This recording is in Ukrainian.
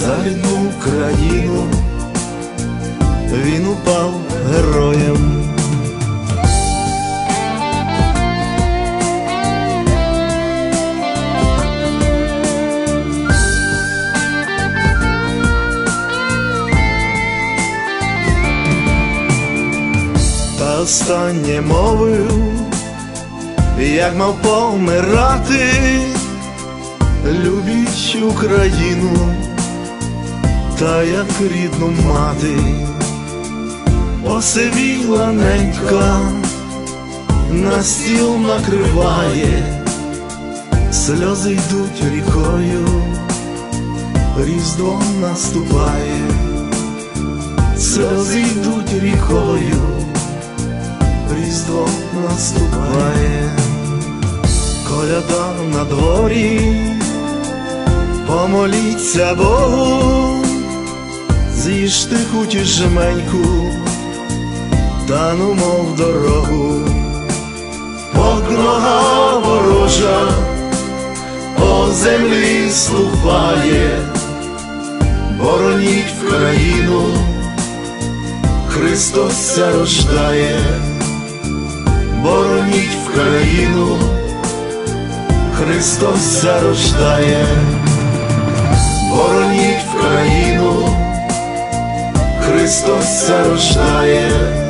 за рідну країну, він упав героєм. Та останнє мовив, як мав помирати. Любіть Україну, та як рідну мати, посивіла ненька, на стіл накриває, сльози йдуть рікою, різдво наступає, сльози йдуть рікою, різдво наступає. Коляда на дворі, помоліться Богу, з'їжте хоч жменьку, та ну мов дорогу, Бог нога ворожа, по землі слухає, бороніть в країну, Христос рождає, бороніть в країну. Христос зарождає, бороніть в країну, Христос зарождає.